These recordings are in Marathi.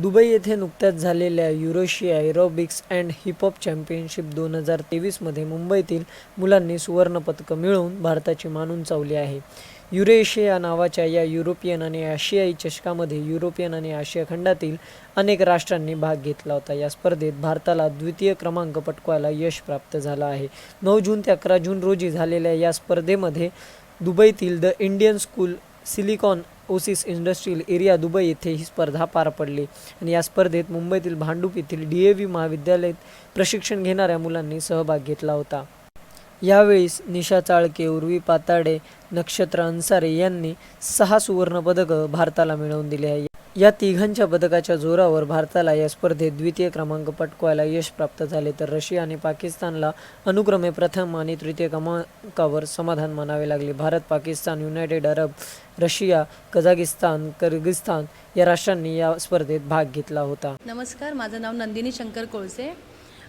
दुबई येथे नुकत्याच झालेल्या Eurasia aerobics and hip hop championship दोन हजार तेवीसमध्ये मुंबईतील मुलांनी सुवर्णपदकं मिळवून भारताची मान उंचावली आहे. युरेशिया नावाच्या या युरोपियन आणि आशियाई चषकामध्ये युरोपियन आणि आशिया खंडातील अनेक राष्ट्रांनी भाग घेतला होता. या स्पर्धेत भारताला द्वितीय क्रमांक पटकवायला यश प्राप्त झालं आहे. नऊ जून ते अकरा जून रोजी झालेल्या या स्पर्धेमध्ये दुबईतील the Indian school Silicon Oasis industrial area Dubai येथे ही स्पर्धा पार पडली. आणि या स्पर्धेत मुंबईतील भांडूप येथील डी ए व्ही महाविद्यालयात प्रशिक्षण घेणाऱ्या मुलांनी सहभाग घेतला होता. यावेळीस निशा चाळके उर्वी पाताडे नक्षत्र अन्सारे यांनी सहा सुवर्णपदकं भारताला मिळवून दिली आहे या तिघांच्या पदकाच्या जोरावर भारताला या स्पर्धेत द्वितीय क्रमांक पटकवायला यश प्राप्त झाले तर रशिया आणि पाकिस्तानला अनुक्रमे प्रथम आणि तृतीय क्रमांकावर समाधान मानावे लागले. Bharat Pakistan United Arab Russia Kazakhstan Kyrgyzstan या राष्ट्रांनी या स्पर्धेत भाग घेतला होता. नमस्कार माझं नाव नंदिनी शंकर कोळसे.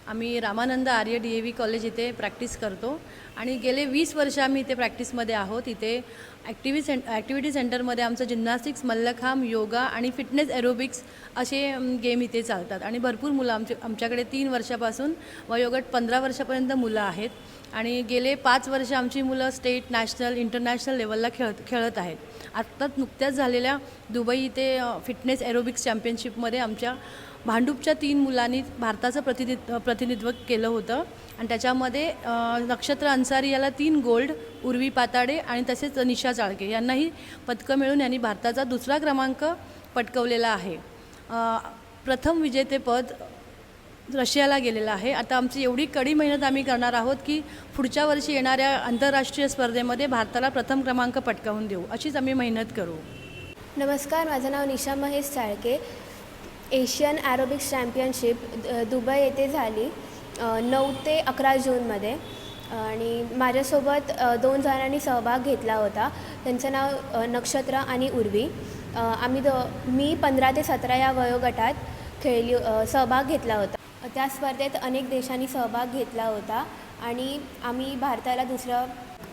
आम्ही Ramanand Arya D A V college इथे प्रॅक्टिस करतो. आणि गेले वीस वर्ष आम्ही इथे प्रॅक्टिसमध्ये आहोत. इथे ॲक्टिव्हि सें ॲक्टिव्हिटी सेंटरमध्ये आमचं जिम्नॅस्टिक्स मल्लखांब योगा आणि फिटनेस एरोबिक्स असे गेम इथे चालतात. आणि भरपूर मुलं आमचे आमच्याकडे तीन वर्षापासून वयोगट पंधरा वर्षापर्यंत मुलं आहेत. आणि गेले पाच वर्ष आमची मुलं स्टेट नॅशनल इंटरनॅशनल लेवलला खेळत खेळत आहेत. आत्ताच नुकत्याच झालेल्या दुबई इथे फिटनेस एरोबिक्स चॅम्पियनशिपमध्ये आमच्या भांडूपच्या तीन मुलांनी भारताचं प्रतिनिध प्रतिनिधित्व केलं होतं. आणि त्याच्यामध्ये नक्षत्र अन्सारी याला तीन गोल्ड उर्वी पाताडे आणि तसेच निशा चाळके यांनाही पदकं मिळून यांनी भारताचा दुसरा क्रमांक पटकवलेला आहे. प्रथम विजेतेपद रशियाला गेलेलं आहे. आता आमची एवढी कडी मेहनत आम्ही करणार आहोत की पुढच्या वर्षी येणाऱ्या आंतरराष्ट्रीय स्पर्धेमध्ये भारताला प्रथम क्रमांक पटकावून देऊ. अशीच आम्ही मेहनत करू. नमस्कार माझं नाव Nisha Mahesh Chalke Asian aerobics championship the- Dubai येथे झाली नऊ ते अकरा जूनमध्ये. आणि माझ्यासोबत दोन जणांनी सहभाग घेतला होता. त्यांचं नाव नक्षत्र आणि उर्वी. आम्ही दो मी पंधरा ते सतरा या वयोगटात खेळली सहभाग घेतला होता. त्या स्पर्धेत अनेक देशांनी सहभाग घेतला होता आणि आम्ही भारताला दुसरा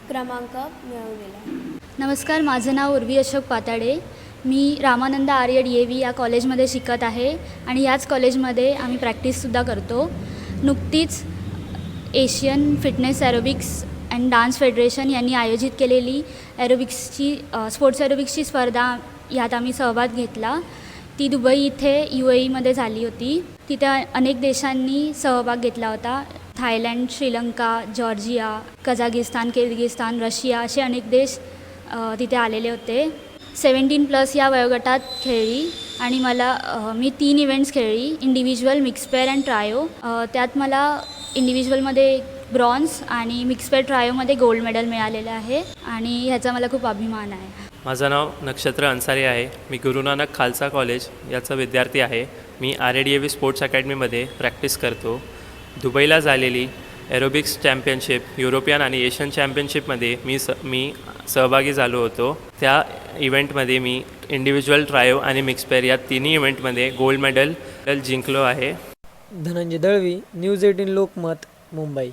क्रमांक मिळवलेला. नमस्कार माझं नाव उर्वी अशोक पाताडे. मी Ramanand Arya D A V या कॉलेजमध्ये शिकत आहे आणि याच कॉलेजमध्ये आम्ही प्रॅक्टिससुद्धा करतो. नुकतीच Asian fitness aerobics and dance federation यांनी आयोजित केलेली ॲरोबिक्सची स्पोर्ट्स ॲरोबिक्सची स्पर्धा यात आम्ही सहभाग घेतला. ती दुबई इथे यू ए ईमध्ये झाली होती. तिथे अनेक देशांनी सहभाग घेतला होता. Thailand Sri Lanka Georgia Kazakhstan Kyrgyzstan Russia असे अनेक देश तिथे आलेले होते. सेवन्टीन प्लस या वयोगटात खेळली आणि मला मी तीन इव्हेंट्स खेळली. Individual mix pair and trio. त्यात मला इंडिव्हिज्युअलमध्ये ब्रॉन्झ आणि मिक्सपेड ट्रायोमध्ये गोल्ड मेडल मिळालेलं आहे. आणि ह्याचा मला खूप अभिमान आहे. माझं नाव नक्षत्र अन्सारी आहे. मी गुरुनानक खालसा कॉलेज याचा विद्यार्थी आहे. मी R A D A V sports अकॅडमीमध्ये practice करतो. दुबईला झालेली एरोबिक्स चॅम्पियनशिप युरोपियन आणि एशियन चॅम्पियनशिपमध्ये मी स मी सहभागी झालो होतो. त्या इव्हेंटमध्ये मी इंडिव्हिज्युअल ट्रायो आणि मिक्सपेअर या तिन्ही इव्हेंटमध्ये गोल्ड मेडल जिंकलो आहे. Dhananjay Dalvi news eighteen Lokmat Mumbai.